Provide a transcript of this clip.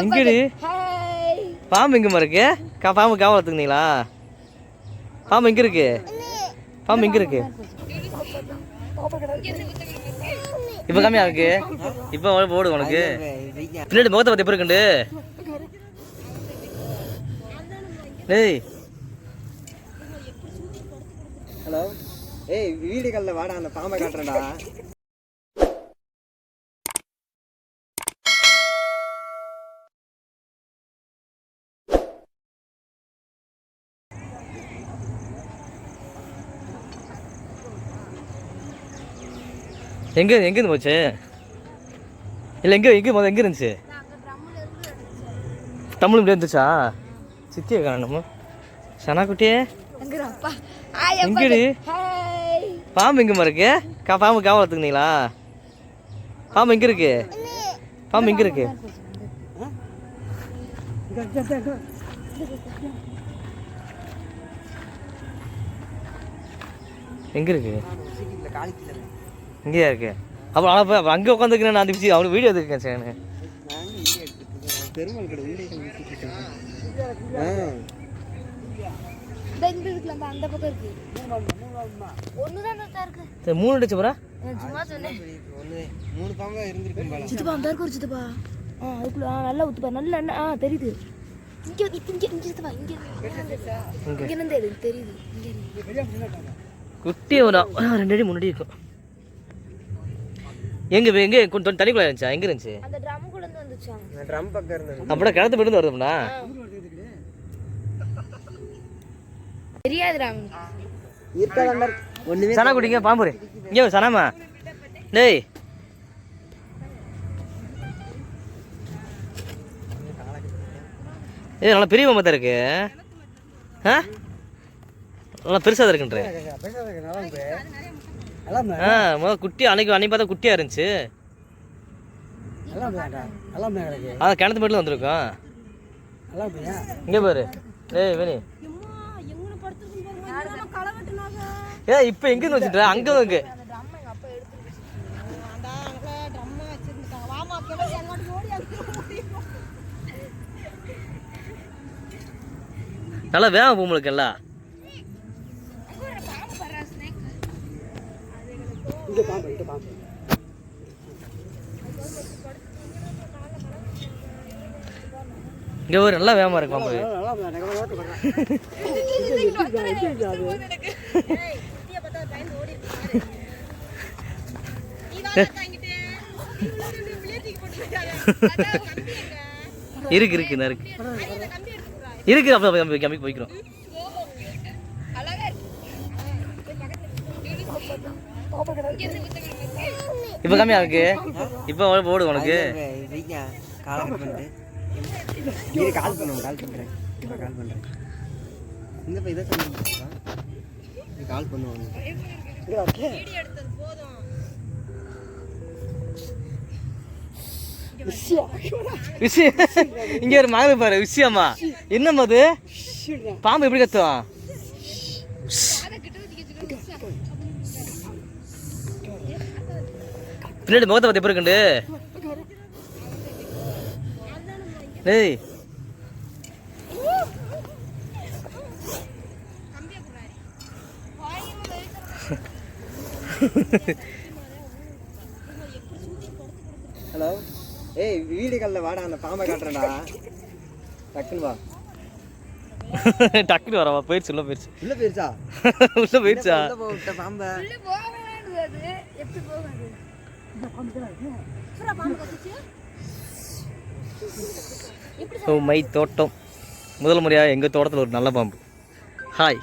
எங்கடி? பாம்பு எங்கம்மா இருக்கு? கா பாம்பு காவல் வளர்த்துக்கிங்களா பாம்பு எங்க இருக்கு? பாம்பு எங்க இருக்கு? இப்போ கம்மியா இருக்கு? இப்போ போடு உனக்கு. பின்னாடி முகத்தை பத்தி எப்படி இருக்குண்டு? டேய். ஹலோ ஏய் வீடு கல்ல வாடா அந்த பாம்பை காட்டுறேன்டா. எங்க எங்க இருந்து போச்சு? இல்லை எங்க எங்க முதல்ல எங்க இருந்துச்சு? தமிழ் இருந்துச்சா சித்தியை காணணுமா சனா குட்டியே எங்கடாப்பா ஹாய் அப்பா எங்கடி? பாம்பு எங்கம்மா இருக்கு? கா பாம்பு காவல் வளர்த்துக்கிங்களா பாம்பு எங்க இருக்கு? பாம்பு எங்க இருக்கு? எங்க இருக்கு? இங்கேயா இருக்கு? அப்புறம் ஆனால் போய் அங்கே உட்காந்துக்கிறேன் நான் அந்த அவனுக்கு வீடியோ எடுத்துருக்கேன் சார் பெருமாள் கடை அந்த பக்கம் இருக்கு ஒன்று மூணு அடிச்சு ஒன்று மூணு பாம்பா சித்தப்பா அந்த இருக்கு ஒரு சித்தப்பா ஆ அதுக்குள்ள நல்லா ஊத்துப்பா நல்ல ஆ தெரியுது இங்க வந்து இங்க இங்க சித்தப்பா இங்க இங்க இருந்து எடு தெரியுது இங்க இருந்து குட்டி ஒரு ரெண்டு அடி மூணு அடி இருக்கும். எங்க எங்க கொஞ்சம் தண்ணிக்குள்ள இருந்துச்சா? எங்க இருந்துச்சு? அந்த ட்ரம்முக்குள்ள இருந்து வந்துச்சாங்க. இந்த ட்ரம் பக்கம் இருந்தது. அப்படியே கிணத்து போயிட்டு வருதும்னா தெரியாதுடா. இருக்காதாண்டா. ஒன்றுமே சனா குட்டிங்க பாம்பு இங்கே சனாமா டேய். ஏய் நல்லா பெரிய பாம்பா இருக்கு. ஆ? நல்லா பெருசாக இருக்குன்ற நல்லா ஆ முதல் குட்டி அன்னைக்கு அன்னைக்கு பார்த்தா குட்டியாக இருந்துச்சு. அதான் கிணத்து போயிட்டு வந்திருக்கோம் இங்கே பாரு. ஏய் வேணி ஏ இப்போ எங்கேருந்து வச்சுட்ட அங்கே இருக்கு நல்லா வேகம் போகும்போதுக்கல்ல இங்கே பாம்பு இங்கே பாம்பு இங்கே ஒரு நல்லா வேகமாக இருக்கு பாம்பு. இருக்கு இருக்கு நான் இருக்கு. இருக்கு அப்போ கம்மி கம்மி போய்க்கிறோம். இப்போ கம்மியா இருக்கு? இப்போ போடு உனக்கு. கால் கால் பண்ணுறேன் கால் பண்ணுறேன் இந்த இதை கால் விஷயம் இங்க ஒரு மகன் பாரு விஷயமா என்னம்மா அது? பாம்பு எப்படி கத்துவான்? பின்னாடி முகத்தை பத்தி எப்படி இருக்குண்டு? டேய். ஹலோ ஏய் வீடு கல்ல வாடா அந்த பாம்பை காட்டுறேன்டா. டக்குன்னு வா. டக்குனு வரவா? போயிடுச்சு உள்ள போயிடுச்சு. உள்ள போயிடுச்சா? உள்ள போ விட்ட பாம்பை. ஸோ மை தோட்டம். முதல் முறையாக எங்கள் தோட்டத்தில் ஒரு நல்ல பாம்பு. ஹாய்